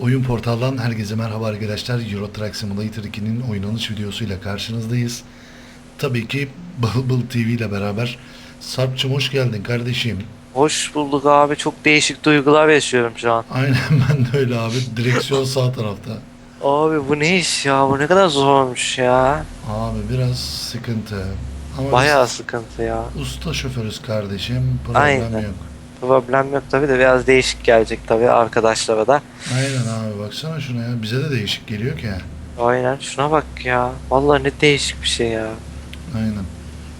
Oyun portaldan herkese merhaba arkadaşlar. Euro Truck Simulator 2'nin oynanış videosuyla karşınızdayız. Tabii ki Bıl TV ile beraber. Sarp'cığım hoş geldin kardeşim. Hoş bulduk abi. Çok değişik duygular yaşıyorum şu an. Aynen ben de öyle abi. Direksiyon sağ tarafta. Abi bu ne iş ya? Bu ne kadar zormuş ya. Abi biraz sıkıntı. Ama Bayağı sıkıntı ya. usta şoförüz kardeşim. Problem Aynen. yok. Problem yok tabi de biraz değişik gelecek tabi arkadaşlara da. Aynen abi baksana şuna ya. Bize de değişik geliyor ki. Aynen şuna bak ya. Vallahi ne değişik bir şey ya. Aynen.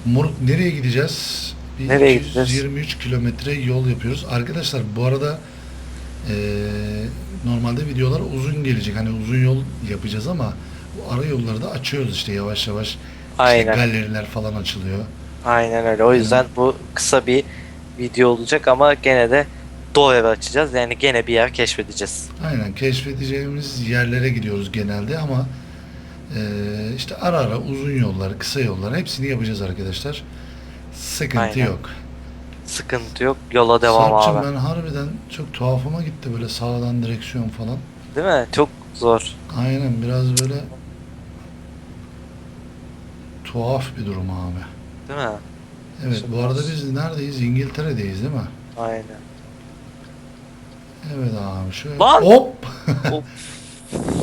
Moruk nereye gideceğiz? Bir Nereye gideceğiz? 223 kilometre yol yapıyoruz. Arkadaşlar bu arada eee, normalde videolar uzun gelecek. Hani uzun yol yapacağız ama bu ara yolları da açıyoruz işte yavaş yavaş. İşte Aynen. galeriler falan açılıyor. Aynen öyle. O yüzden bu kısa bir video olacak ama gene de doğru eve açacağız. Yani gene bir yer keşfedeceğiz. Aynen keşfedeceğimiz yerlere gidiyoruz genelde ama eee, işte ara ara uzun yollar, kısa yollar hepsini yapacağız arkadaşlar. Sıkıntı Aynen. yok. Sıkıntı yok. Yola devam Sarp'cığım abi. ben harbiden çok tuhafıma gitti böyle sağdan direksiyon falan. Değil mi? Çok zor. Aynen biraz böyle tuhaf bir durum abi. Değil mi? Evet Şimdi bu arada biz neredeyiz? İngiltere'deyiz değil mi? Aynen. Evet abi şöyle. Lan! Hop! of.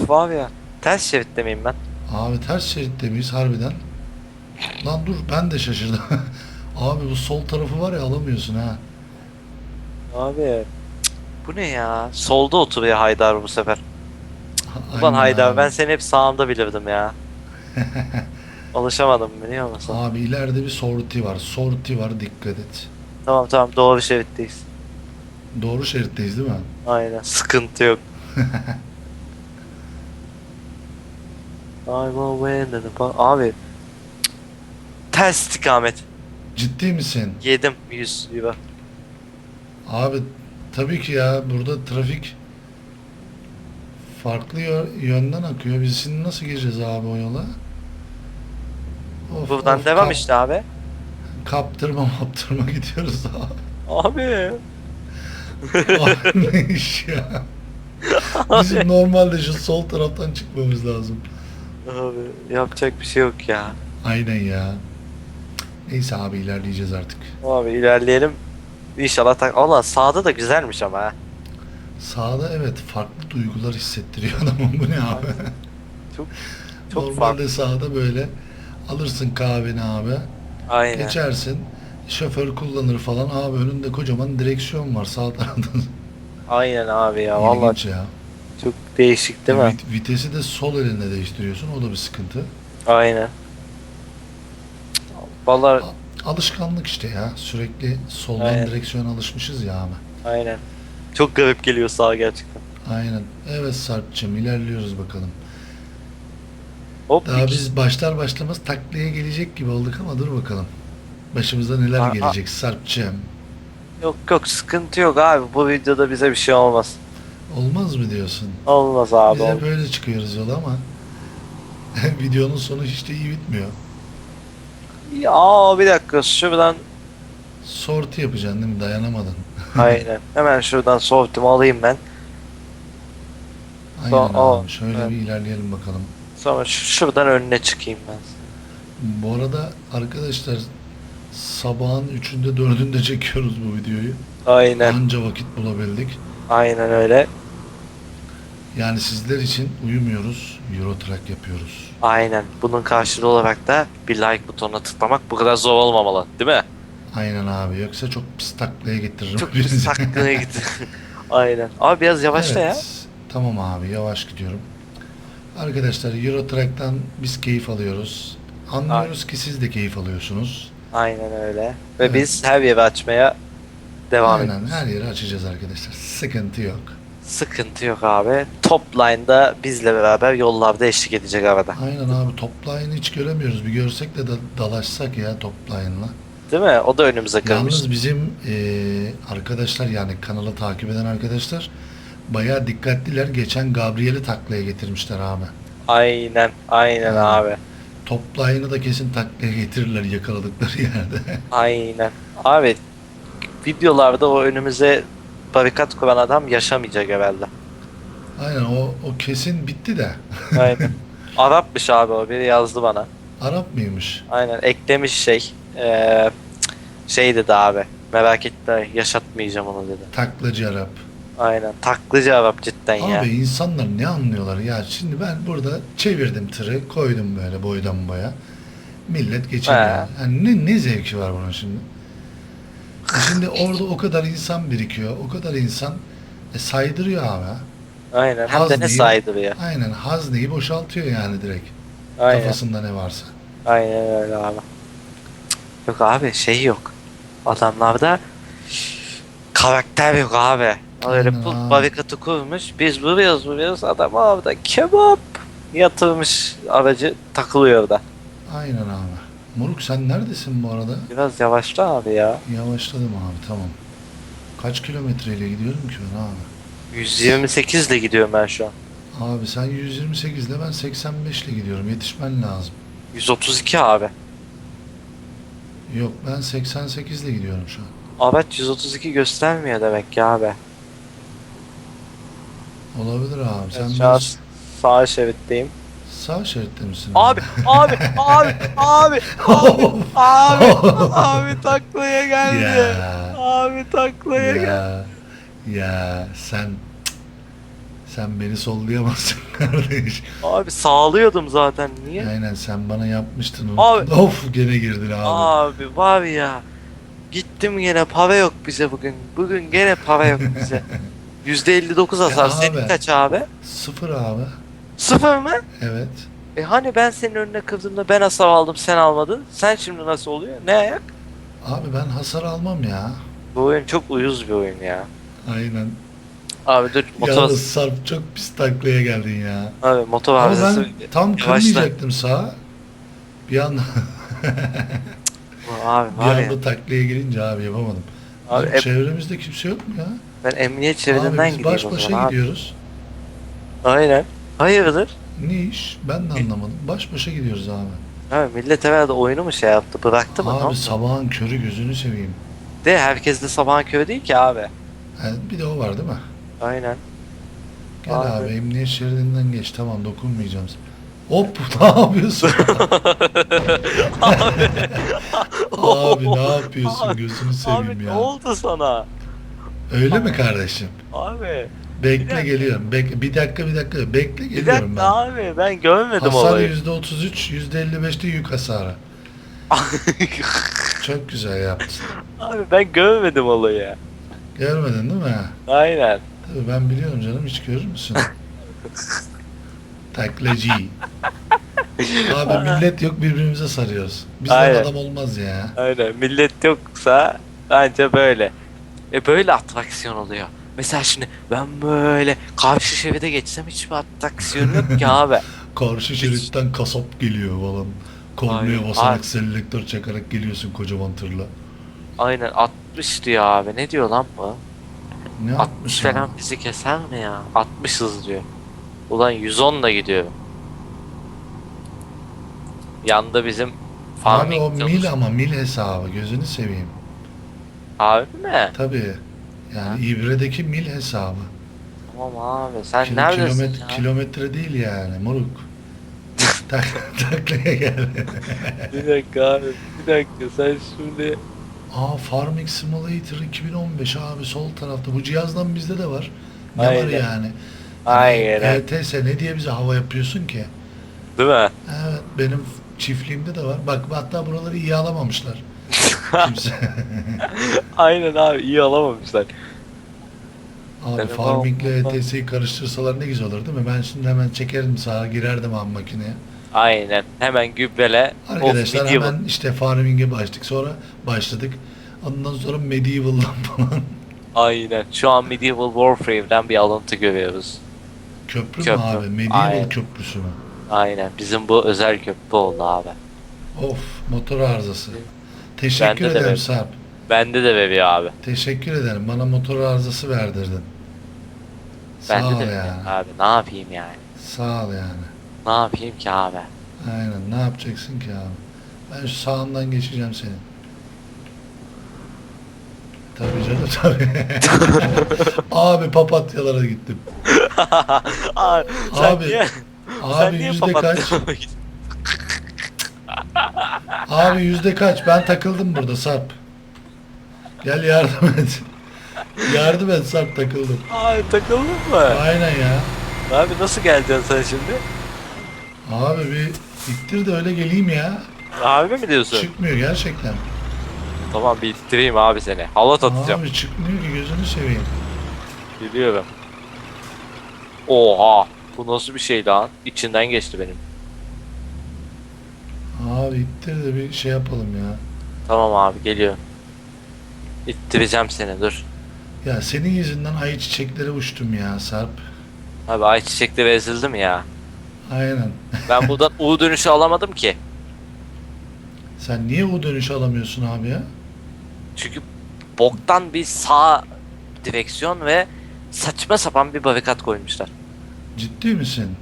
Var ya. Ters şeritte miyim ben? Abi ters şeritte miyiz harbiden? Lan dur ben de şaşırdım. abi bu sol tarafı var ya alamıyorsun ha. Abi. cık, Bu ne ya? Solda oturuyor Haydar bu sefer. Ulan Aynen Haydar abi. ben seni hep sağında bilirdim ya. Alışamadım biliyor musun? Abi ileride bir sorti var. Sorti var dikkat et. Tamam tamam doğru şeritteyiz. Doğru şeritteyiz değil mi? Aynen sıkıntı yok. I'm a winner. Abi. cık, Ters istikamet. Ciddi misin? Yedim 100 euro. Abi tabii ki ya burada trafik farklı yö- yönden akıyor. Biz şimdi nasıl gireceğiz abi o yola? Of, Buradan of, devam kap- işte abi. Kaptırma maptırma gidiyoruz abi. Abi. Abi ne iş ya? Bizim normalde şu sol taraftan çıkmamız lazım. Abi yapacak bir şey yok ya. Aynen ya. Neyse abi ilerleyeceğiz artık. Abi ilerleyelim. İnşallah tak. Allah sağda da güzelmiş ama ha. Sağda evet farklı duygular hissettiriyor adamın bu ne abi? Çok çok Normalde farklı. sağda böyle alırsın kahveni abi. Aynen. Geçersin. Şoför kullanır falan. Abi önünde kocaman direksiyon var sağ tarafta. Aynen abi ya. Vallahi İlginç ya. çok değişik değil mi? Vit- vitesi de sol elinle değiştiriyorsun. O da bir sıkıntı. Aynen. Vallahi Alışkanlık işte ya. Sürekli soldan Aynen. direksiyona alışmışız ya abi. aynen. Çok garip geliyor sağ gerçekten. Aynen. Evet Sarp'cığım ilerliyoruz bakalım. Hop. Daha biz başlar başlamaz taklaya gelecek gibi olduk ama dur bakalım. Başımıza neler Aa, gelecek Sarp'cığım. Yok yok sıkıntı yok abi. Bu videoda bize bir şey olmaz. Olmaz mı diyorsun? Olmaz abi. Biz hep olmaz. böyle çıkıyoruz yola ama videonun sonu hiç de iyi bitmiyor. Ya bir dakika şuradan Sorti yapacaksın değil mi? Dayanamadın. aynen. Hemen şuradan sohbetimi alayım ben. Aynen aa, abi. Şöyle evet. bir ilerleyelim bakalım. Ş- şuradan önüne çıkayım ben. Bu arada arkadaşlar sabahın üçünde dördünde çekiyoruz bu videoyu. Aynen. Anca vakit bulabildik. Aynen öyle. Yani sizler için uyumuyoruz. Euro Truck yapıyoruz. Aynen. Bunun karşılığı olarak da bir like butonuna tıklamak bu kadar zor olmamalı. Değil mi? Aynen abi. Yoksa çok pis taklaya getiririm. Çok pis saklına gitti. Aynen. Abi biraz yavaşla ya. Evet. Tamam abi yavaş gidiyorum. Arkadaşlar Euro Truck'tan biz keyif alıyoruz. Anlıyoruz ki siz de keyif alıyorsunuz. Aynen öyle. Ve Evet. biz her yeri açmaya devam Aynen ediyoruz. her yeri açacağız arkadaşlar. Sıkıntı yok. Sıkıntı yok abi. Top line'da bizle beraber yollarda eşlik edecek arada. Aynen abi top line'ı hiç göremiyoruz. Bir görsek de da- dalaşsak ya top line'la. Değil mi? O da önümüze kırmış. Yalnız bizim eee, arkadaşlar yani kanalı takip eden arkadaşlar bayağı dikkatliler. Geçen Gabriel'i taklaya getirmişler abi. Aynen. Aynen Ha. abi. Top line'ı da kesin taklaya getirirler yakaladıkları yerde. Aynen. Abi videolarda o önümüze barikat kuran adam yaşamayacak herhalde. Aynen o, o kesin bitti de. Aynen. Arapmış abi o biri yazdı bana. Arap mıymış? Aynen eklemiş şey. Ee, şey dedi abi. Merak etme yaşatmayacağım onu dedi. Taklacı Arap. Aynen. Taklıcı Arap cidden ya. Abi insanlar ne anlıyorlar ya? Şimdi ben burada çevirdim tırı, koydum böyle boydan boya. Millet geçiyor. He. yani. Yani ne, ne zevki var bunun şimdi? E Şimdi orada o kadar insan birikiyor, o kadar insan e, saydırıyor abi. Aynen. Hem de ne Hazneyi- saydırıyor. Aynen hazneyi boşaltıyor yani direkt. Aynen. Kafasında ne varsa. Aynen öyle abi. Yok abi şey yok. Adamlarda karakter yok abi. Öyle pul barikatı kurmuş. Biz vuruyoruz vuruyoruz. Adam orada kebap yatırmış aracı takılıyor orada. Aynen abi. Moruk sen neredesin bu arada? Biraz yavaşla abi ya. Yavaşladım abi tamam. Kaç kilometreyle gidiyorum ki ben abi? 128 ile gidiyorum ben şu an. Abi sen 128 ile ben 85 ile gidiyorum. Yetişmen lazım. 132 abi. Yok ben 88 ile gidiyorum şu an. Araç 132 göstermiyor demek ki abi. Olabilir abi. Sen Evet, şu an biraz sağ şeritteyim. sağ şeritte misin? Abi, abi, abi, abi, abi, abi, abi taklaya geldi. ya, Abi taklaya geldi. ya, ya sen sen beni sollayamazsın kardeş. Abi sağlıyordum zaten niye? Aynen sen bana yapmıştın onu. Abi. Of gene girdin abi. Abi var ya. Gittim gene para yok bize bugün. Bugün gene para yok bize. %59 hasar. Ya Senin abi. kaç abi? Sıfır abi. Sıfır mı? Evet. E hani ben senin önüne kırdığımda ben hasar aldım sen almadın. Sen şimdi nasıl oluyor? Ne ayak? Abi ben hasar almam ya. Bu oyun çok uyuz bir oyun ya. Aynen. Abi dur motor, Yalnız Sarp çok pis taklaya geldin ya. abi motor Ama ben tam Yavaşla. kırmayacaktım sağa. Bir anda Abi bir ya. anda taklaya girince abi yapamadım. Abi Bizim hep- çevremizde kimse yok mu ya? Ben emniyet Abi şeridinden biz gideyim baş o başa zaman abi. gidiyoruz. Aynen. Hayırdır? Ne iş? Ben de anlamadım. Baş başa gidiyoruz abi. Abi millet herhalde oyunu mu şey yaptı bıraktı mı? ne Abi oldu? sabahın körü gözünü seveyim. De herkes de sabahın körü değil ki abi. Ha, bir de o var değil mi? Aynen. Gel Abi. abi, emniyet şeridinden geç tamam dokunmayacağım. Hop ne yapıyorsun? abi ne yapıyorsun Abi, gözünü Abi seveyim ne ya. oldu sana? Öyle mi kardeşim? Abi. Bekle dakika. geliyorum. Bekle, bir dakika bir dakika. Bekle Bir geliyorum dakika ben. abi ben görmedim Hasar olayı. yüzde otuz üç, yüzde elli beşte yük hasarı. Çok güzel yaptın. abi ben görmedim olayı. Görmedin değil mi? Aynen. Tabii ben biliyorum canım hiç görür müsün? Taklacı. Abi millet yok birbirimize sarıyoruz. Bizden Aynen. adam olmaz ya. Aynen. Millet yoksa anca böyle. E böyle atraksiyon oluyor. Mesela şimdi ben böyle karşı şeride geçsem hiçbir atraksiyon yok ki abi. Karşı şeritten kasap geliyor falan. Kornaya Aynen. basarak selektör çakarak geliyorsun kocaman tırla. Aynen 60 diyor abi. Ne diyor lan bu? Ne 60 yapmış ya? falan bizi keser mi ya? 60 hız diyor. Ulan 110 da gidiyorum. Yanda bizim Abi o mil ama mil hesabı gözünü seveyim. Abi mi? Tabii. Yani Ha. İbre'deki mil hesabı. Tamam abi sen Kilo- neredesin kilometre, ya? kilometre değil yani moruk. Tak, taklaya gel. Bir dakika abi bir dakika sen şimdi Aa Farming Simulator 2015 abi sol tarafta. Bu cihazdan bizde de var. Ne var Aynen. yani? Aynen. ETS ne diye bize hava yapıyorsun ki? değil mi? Evet benim çiftliğimde de var. Bak hatta buraları iyi alamamışlar. Kimse. Aynen abi iyi alamamışlar. Abi Telefon Farming'le ETS'yi karıştırsalar ne güzel olur değil mi? Ben şimdi hemen çekerim sağa girerdim abi makineye. Aynen hemen gübrele Arkadaşlar of medieval. hemen işte Farming'e başladık. Sonra başladık. Ondan sonra Medieval'dan falan. Aynen şu an Medieval Warfare'den bir alıntı görüyoruz. Köprü, mü Köprü. abi? Medieval Aynen. köprüsü mü? Aynen bizim bu özel köprü oldu abi. Of motor arızası. Teşekkür Bende de ederim ver. Sarp. Bende de veriyor abi. Teşekkür ederim. Bana motor arızası verdirdin. Sağ Bende ol de yani. veriyor abi. Ne yapayım yani? Sağ ol yani. Ne yapayım ki abi? Aynen. Ne yapacaksın ki abi? Ben şu sağından geçeceğim senin. Tabii canım tabii. abi papatyalara gittim. abi, sen Abi, niye, sen Abi niye yüzde kaç? papatyama gittin? Abi yüzde kaç? Ben takıldım burada Sarp. Gel yardım et. yardım et Sarp takıldım. Abi takıldın mı? Aynen ya. Abi nasıl geleceksin sen şimdi? Abi bir ittir de öyle geleyim ya. Abi mi diyorsun? Çıkmıyor gerçekten. Tamam bir ittireyim abi seni. Halat atacağım. Abi çıkmıyor ki gözünü seveyim. Biliyorum. Oha. Bu nasıl bir şey lan? İçinden geçti benim. Abi ittir de bir şey yapalım ya. Tamam abi geliyor. İttireceğim seni dur. Ya senin yüzünden ay çiçeklere uçtum ya Sarp. Abi ayçiçekleri ezildim ya. Aynen. Ben buradan U dönüşü alamadım ki. Sen niye o dönüşü alamıyorsun abi ya? Çünkü boktan bir sağ direksiyon ve saçma sapan bir barikat koymuşlar. Ciddi misin?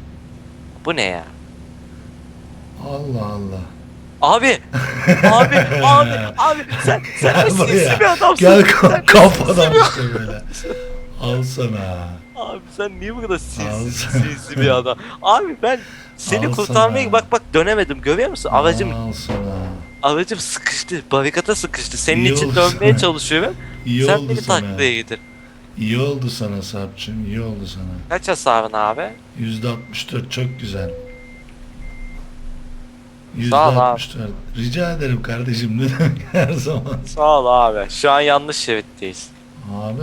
Bu ne ya? Allah Allah. Abi! Abi! abi! Abi! Sen, sen ne sinsi bir adamsın. Gel ka- kafadan işte böyle. Al sana. Abi sen niye bu kadar sinsi, sinsi bir adam? Abi ben seni Al kurtarmaya bak bak dönemedim görüyor musun? Aracım Al sana. aracım sıkıştı. Barikata sıkıştı. Senin İyi için dönmeye sana. çalışıyorum. İyi sen beni taklaya getir. İyi oldu sana Sarp'cığım. iyi oldu sana. Kaç hasarın abi? Yüzde 64 çok güzel. Sağ ol abi. 64. Rica ederim kardeşim ne demek her zaman. Sağ ol abi. Şu an yanlış şeritteyiz. Abi.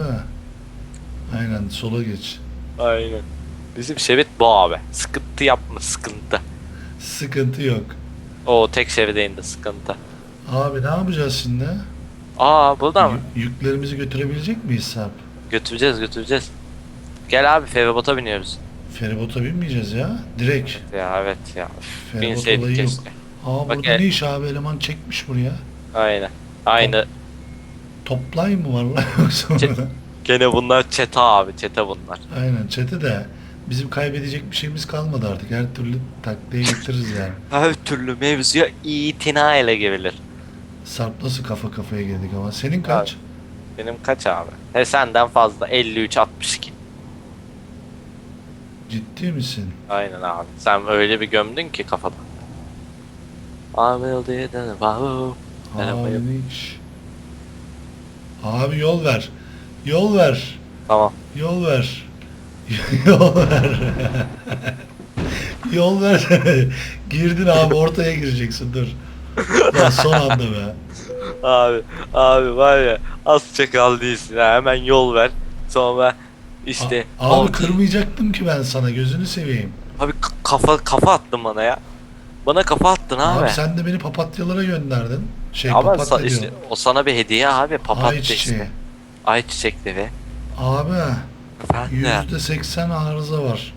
Aynen sola geç. Aynen. Bizim şerit bu abi. Sıkıntı yapma sıkıntı. Sıkıntı yok. O tek şeride indi sıkıntı. Abi ne yapacağız şimdi? Aa buradan mı? Yü- yüklerimizi götürebilecek miyiz Sarp? Götüreceğiz götüreceğiz. Gel abi feribota biniyoruz. Feribota binmeyeceğiz ya. Direkt. Ya evet ya. Feribot Binseydik olayı yok. keşke. Aa burada e- ne iş abi eleman çekmiş buraya. Aynen. Aynı. Toplayın mı var lan yoksa Çet- burada? Gene bunlar çete abi çete bunlar. Aynen çete de bizim kaybedecek bir şeyimiz kalmadı artık. Her türlü taklaya getiririz yani. Her türlü mevzuya itina ile girilir. Sarp nasıl kafa kafaya girdik ama. Senin kaç? Benim kaç abi? He senden fazla 53 62. Ciddi misin? Aynen abi. Sen öyle bir gömdün ki kafadan. I will do it and wow. Merhaba. Abi yol ver. Yol ver. Tamam. Yol ver. Yol ver. Yol ver. Girdin abi ortaya gireceksin dur. Lan son anda be. Abi, abi var ya az çakal değilsin ha. Hemen yol ver. Sonra işte A- abi kırmayacaktım ki ben sana gözünü seveyim. Abi kafa kafa attın bana ya. Bana kafa attın abi. Abi, sen de beni papatyalara gönderdin. Şey Ama papatya sa- işte, diyorum. o sana bir hediye abi papatya Ay çiçeği. işte. Ay çiçekleri. Abi Efendim. yüzde seksen arıza var.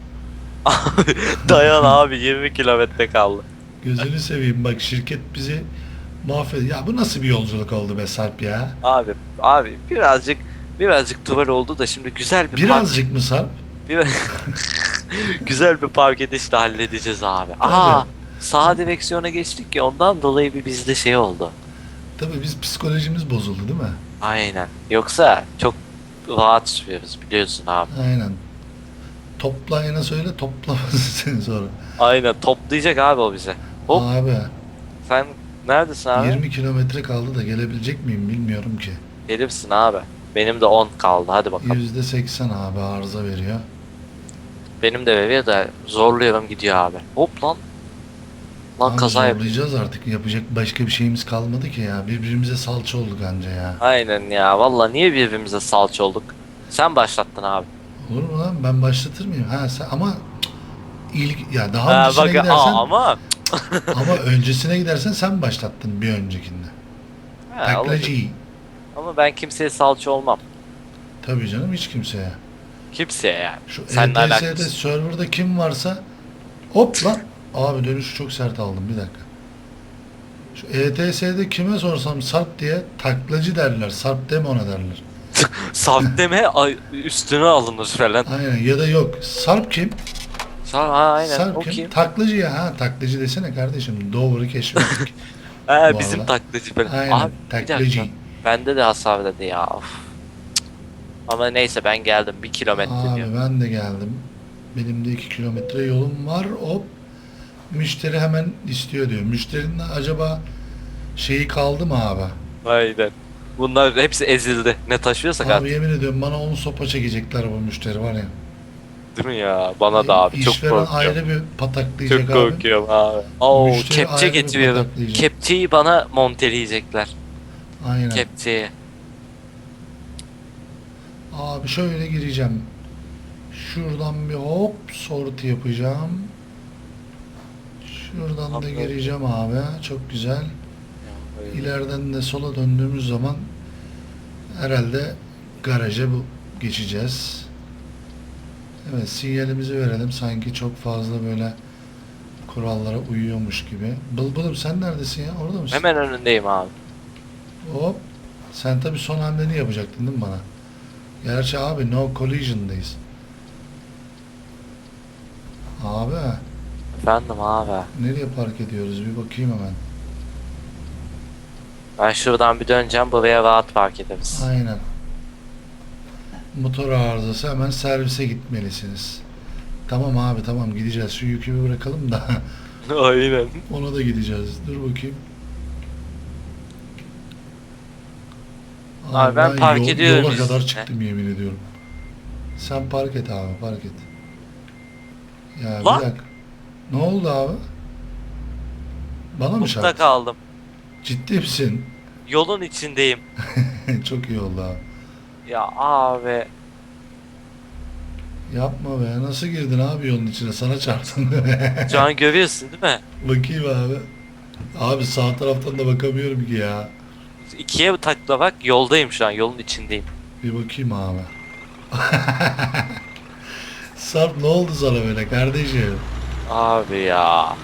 Abi dayan abi 20 kilometre kaldı. Gözünü seveyim bak şirket bizi mahved. Ya bu nasıl bir yolculuk oldu be Sarp ya? Abi abi birazcık birazcık tuval oldu da şimdi güzel bir Birazcık mı Sarp? park, bir, güzel bir park edişle halledeceğiz abi. Aa sağ direksiyona geçtik ya ondan dolayı bir bizde şey oldu. Tabii biz psikolojimiz bozuldu değil mi? Aynen. Yoksa çok rahat sürüyoruz biliyorsun abi. Aynen. Toplayana söyle toplamasın seni sonra. Aynen toplayacak abi o bize. Hop Abi sen neredesin abi? 20 kilometre kaldı da gelebilecek miyim bilmiyorum ki. Gelirsin abi. Benim de 10 kaldı hadi bakalım. Yüzde seksen abi arıza veriyor. Benim de veriyor da zorluyorum gidiyor abi. Hop lan. Lan Abi kaza yap. zorlayacağız artık. Yapacak başka bir şeyimiz kalmadı ki ya. Birbirimize salça olduk anca ya. Aynen ya. Valla niye birbirimize salça olduk? Sen başlattın abi. Olur mu lan? Ben başlatır mıyım? Ha sen ama ilk ya daha Ha, öncesine bak gidersen aa, ama ama öncesine gidersen sen başlattın bir öncekinde. Ha. Taklacı. ama ben kimseye salça olmam. Tabii canım hiç kimseye. Kimseye yani. Şu Seninle ETS'de alakası. serverda kim varsa hop lan. Abi dönüşü çok sert aldım bir dakika. Şu ETS'de kime sorsam Sarp diye taklacı derler. Sarp deme ona derler. Sarp deme ay- üstüne alınır falan. Aynen ya da yok. Sarp kim? Sarp ha aynen. Sarp o kim? kim? Taklacı ya ha taklacı desene kardeşim. Doğru keşfettik. Ha, Bu bizim arada. taklacı falan. Aynen Abi bir dakika. taklacı. Bende de hasar dedi ya. Of. Ama neyse ben geldim. Bir kilometre diyor. Abi ben de geldim. Benim de 2 kilometre yolum var. Hop. Müşteri hemen istiyor diyor. Müşterinin acaba şeyi kaldı mı abi? Aynen. Bunlar hepsi ezildi. Ne taşıyorsak Abi artık. yemin ediyorum bana 10 sopa çekecekler bu müşteri var ya. Değil mi ya? Bana da abi çok İşveren korkuyorum. ayrı bir pataklayacak Çok abi. korkuyorum abi. Oo Müşteri kepçe ayrı bir getiriyorum. pataklayacak. Kepçeyi bana monteleyecekler. Aynen. Kepçeyi. Abi şöyle gireceğim. Şuradan bir hop sorti yapacağım. Şuradan da gireceğim abi. Çok güzel. İleriden de sola döndüğümüz zaman herhalde garaja bu geçeceğiz. Evet sinyalimizi verelim. Sanki çok fazla böyle kurallara uyuyormuş gibi. Bılbılım sen neredesin ya? Orada mısın? Hemen önündeyim abi. Hop. Sen tabi son hamleni yapacaktın değil mi bana? Gerçi abi no collision'dayız. Abi Efendim abi. nereye park ediyoruz bir bakayım hemen. Ben şuradan bir döneceğim buraya rahat park ederiz. Aynen. Motor arızası hemen servise gitmelisiniz. Tamam abi tamam gideceğiz. Şu yükü bir bırakalım da Aynen. ona da gideceğiz. Dur bakayım. Abi ben park ediyorum Yola kadar çıktım yemin ediyorum. Sen park et abi park et. Ya Lan! bir dakika. Ne oldu abi? Bana mı Mutlu çarptı? kaldım. Ciddi misin? Yolun içindeyim. Çok iyi oldu abi. Ya abi. Yapma be. Nasıl girdin abi yolun içine? Sana çarptın. Şu an görüyorsun değil mi? Bakayım abi. Abi sağ taraftan da bakamıyorum ki ya. İkiye takla bak yoldayım şu an yolun içindeyim. Bir bakayım abi. Sarp ne oldu sana böyle kardeşim? Abi ya.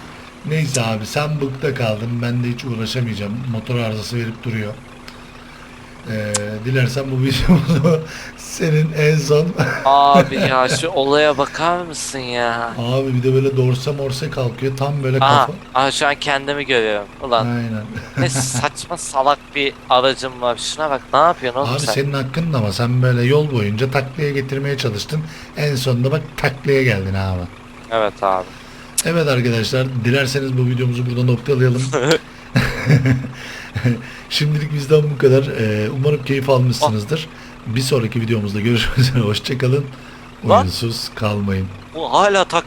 Neyse abi sen bukta kaldın. Ben de hiç uğraşamayacağım. Motor arızası verip duruyor. Ee, dilersen bu videomuzu senin en son Abi ya şu olaya bakar mısın ya? abi bir de böyle dorse morse kalkıyor. Tam böyle Aha, kafa. aha şu an kendimi görüyorum. Ulan Aynen. ne saçma salak bir aracım var. Şuna bak ne yapıyorsun oğlum Abi sen? senin hakkın da ama sen böyle yol boyunca taklaya getirmeye çalıştın. En sonunda bak taklaya geldin abi. Evet abi. Evet arkadaşlar dilerseniz bu videomuzu burada noktalayalım. Şimdilik bizden bu kadar. Ee, umarım keyif almışsınızdır. Bir sonraki videomuzda görüşmek üzere. Hoşçakalın. Lan. Oyunsuz kalmayın. Bu hala tak